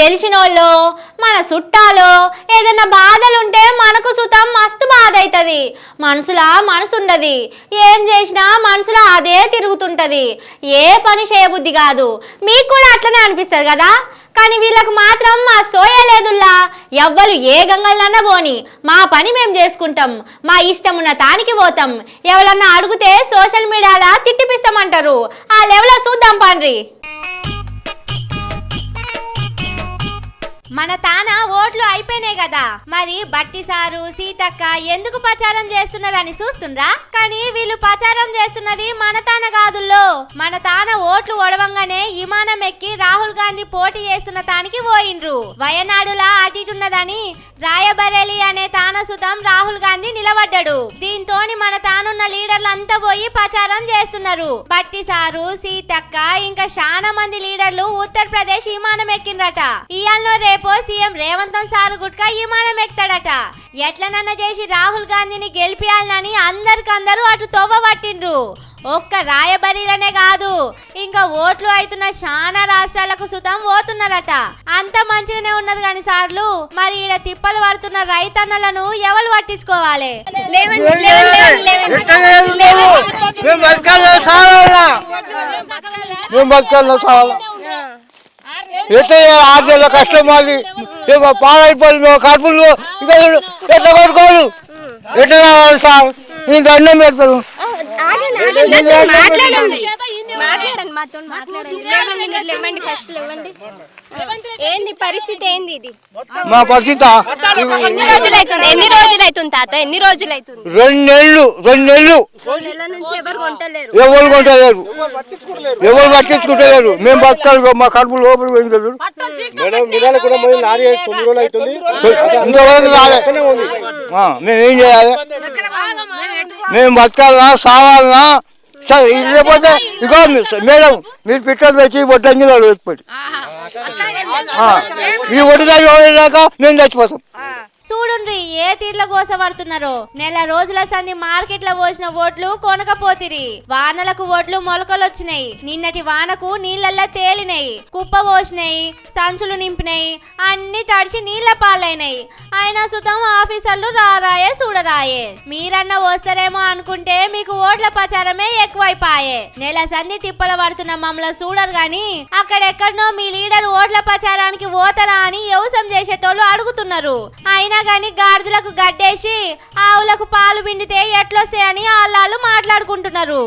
తెలిసినోళ్ళో మన చుట్టాలో ఏదైనా బాధలుంటే మనకు సుతం మస్తు బాధ అవుతుంది మనసులా మనసుండది. ఏం చేసినా మనసులో అదే తిరుగుతుంటది. ఏ పని చేయబుద్ధి కాదు. మీకు కూడా అట్లనే అనిపిస్తుంది కదా? కానీ వీళ్ళకు మాత్రం మా సోయలేదుల్లా ఎవ్వరు ఏ గంగలన్నా పోని మా పని మేము చేసుకుంటాం. మా ఇష్టం ఉన్న తానికి పోతాం. ఎవరన్నా అడిగితే సోషల్ మీడియాలో తిట్టిపిస్తామంటారు ఆ లెవెల్లో చూద్దాం పండ్రి. మన తాన ఓట్లు అయిపోయినాయి కదా. మరి బట్టి సారు సీతక్క ఎందుకు ప్రచారం చేస్తున్నారని చూస్తుండ్రా? కానీ వీళ్ళు ప్రచారం చేస్తున్నది మన తాన కాదుల్లో. మన తాన ఓట్లు ఒడవంగానే విమానం ఎక్కి రాహుల్ గాంధీ పోటీ చేస్తున్న తానికి పోయిండ్రు. వయనాడులా అటిటున్నదని రాయబరేలి అనే తాన సుతం రాహుల్ గాంధీ నిలబడ్డాడు. దీంతోని మన తానున్న లీడర్లు అంతా పోయి ప్రచారం చేస్తున్నారు. బట్టి సారు సీతక్క ఇంకా చాలా మంది లీడర్లు ఉత్తరప్రదేశ్ విమానం ఎక్కిండ్రట. ఇయాల్లో రేపో సీఎం రేవంత్ సార్ గుట్క విమానం ఎక్కుతాడట. ఎట్లనన్న చేసి రాహుల్ గాంధీని గెలిపియాలని అందరికందరూ అటు తొవ్వ పట్టిండ్రు. ఒక్క రాయబరీలనే కాదు ఇంకా ఓట్లు అవుతున్న చాలా రాష్ట్రాలకు సుతం పోతున్నారట. అంత మంచిగానే ఉన్నది కాని సార్లు మరి ఈడ తిప్పలు పడుతున్న రైతన్నలను ఎవరు పట్టించుకోవాలి? ఎట్లా చేయాలి? ఆరు నెలల కష్టం మాది. మేము పాడైపోయి మేము కడుపులు ఎట్లా కొట్టుకోదు ఎట్లా కావాలి సార్? నేను దండం పెడతాను మాట్లాడండి మాతో మాట్లాడండి ఫస్ట్ ఏంది పరిస్థితి ఏంది ఇది మా పరిస్థితి ఎన్ని రోజులు అవుతుంది ఎన్ని రోజులు అవుతుంది తాత ఎన్ని రోజులు అవుతుంది రెండు నెలలు రెండు నెలలు నెల నుంచి ఎవరు కొంటలేరు ఎవరు కొంటలేరు ఎవరు పట్టించుకుంటలేరు మేము బతకాలి మా కడుపు పోయింది కదా మేడం నిరాల కూడా పోయి లారీ తొమ్మిది రోజులు అవుతుంది ఇంతవరకు రాలే ఆ, మేము ఏం చేయాలి మేము బతకాలనా సావాలనా? సరే లేకపోతే ఇగో మేడం మీరు పిట్టలు తెచ్చి వడ్డంగి పెట్టుకోండి ఈ వడ్డీ దాకా మేము చచ్చిపోతాం చూడుండ్రి ఏ తీర్ల కోసపడుతున్నారో నెల రోజుల సంది మార్కెట్లో పోసిన ఓట్లు కొనకపోతిరి. వానలకు ఓట్లు మొలకలొచ్చినాయి. నిన్నటి వానకు నీళ్ళల్లా తేలినాయి. కుప్ప పోసినాయి సంచులు నింపినాయి అన్ని తడిచి నీళ్ళ పాలైనాయి. అయినా సుతం ఆఫీసర్లు రారాయే చూడరాయే. మీరన్న వస్తారేమో అనుకుంటే మీకు ఓట్ల ప్రచారమే ఎక్కువైపాయే. నెల సంధి తిప్పల పడుతున్న మమ్మల్ని చూడరు గాని అక్కడెక్కడనో మీ లీడర్ ఓట్ల ప్రచారానికి పోతారా అని వ్యవసాయం చేసేటోళ్ళు అడుగుతున్నారు. అయినా గాని గాడిదలకు గడ్డేసి ఆవులకు పాలు పిండితే ఎట్లొస్తాయని వాళ్ళు మాట్లాడుకుంటున్నారు.